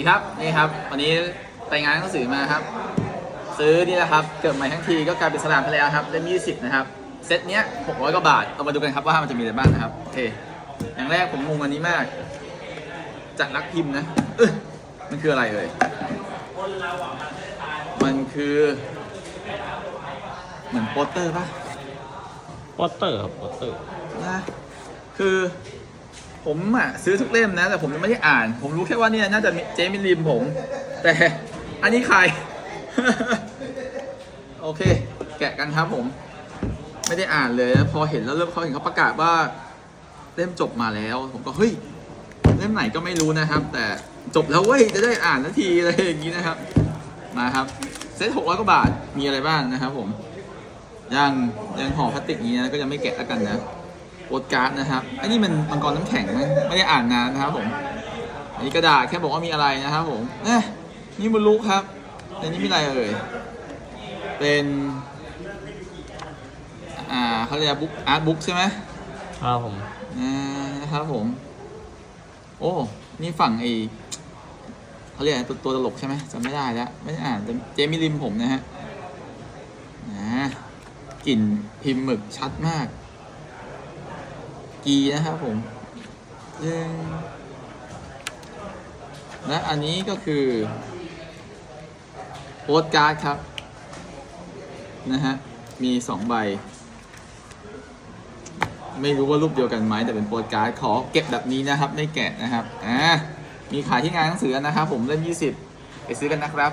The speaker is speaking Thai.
สวัสดีครับนี่ครับวันนี้ไปงานหนังสือมาครับ ซื้อนี่นะครับเกิดใหม่ทั้งทีก็กลายเป็นสลามไปแล้วครับเล่ม20นะครับเซตเนี้ย600กว่าบาทเอามาดูกันครับว่ามันจะมีอะไรบ้างนะครับโอเคอย่างแรกผมงงอันนี้มากจากนักพิมพ์นะเอ้ยมันคืออะไรเลยมันคือ เหมือนโปสเตอร์ปะโปสเตอร์ครับโปสเตอร์นะคือ ผมอะซื้อทุกเล่มนะ แต่ผมยังไม่ได้อ่าน ผมรู้แค่ว่าเนี่ยน่าจะมีเจมิลิมผม แต่อันนี้ใคร โอเค แกะกันครับผม ไม่ได้อ่านเลย พอเห็นแล้วเริ่มเขาเห็นเขาประกาศว่า เล่มจบมาแล้ว ผมก็เฮ้ยเล่มไหนก็ไม่รู้นะครับ แต่จบแล้วเว้ยจะได้อ่านนาทีอะไรอย่างนี้นะครับ มาครับเซ็ตหกร้อยกว่าบาทมีอะไรบ้างนะครับผมยังยังห่อพลาสติกนี้นะก็ยังไม่แกะแล้วกันนะ โปสการ์ดนะครับอันนี้มันมังกรน้ำแข็งมั้งไม่ได้อ่านนานนะครับผมอันนี้กระดาษแค่บอกว่ามีอะไรนะครับผมเนี่ยนี่บุลุครับในนี้มีอะไรเอ่ยเป็นอ่าเขาเรียกบุ๊กอาร์ตบุ๊กใช่ไหมครับผมอ่านะครับผม โอ้นี่ฝั่งไอเขาเรียกอะไรตัวตัวตลกใช่ไหมจำไม่ได้แล้วไม่ได้อ่านแต่เจมิลิมผมนะฮะอ่ากลิ่นพิมพ์หมึกชัดมาก กีนะครับผมยึงและอันนี้ก็คือโปสการ์ดครับ นะฮะ มีสองใบ ไม่รู้ว่ารูปเดียวกันไหมแต่เป็นโปสการ์ดขอเก็บแบบนี้นะครับ ไม่แกะนะครับ อ่า มีขายที่งานหนังสือนะครับ ผมเล่ม20ไปซื้อกันนะครับ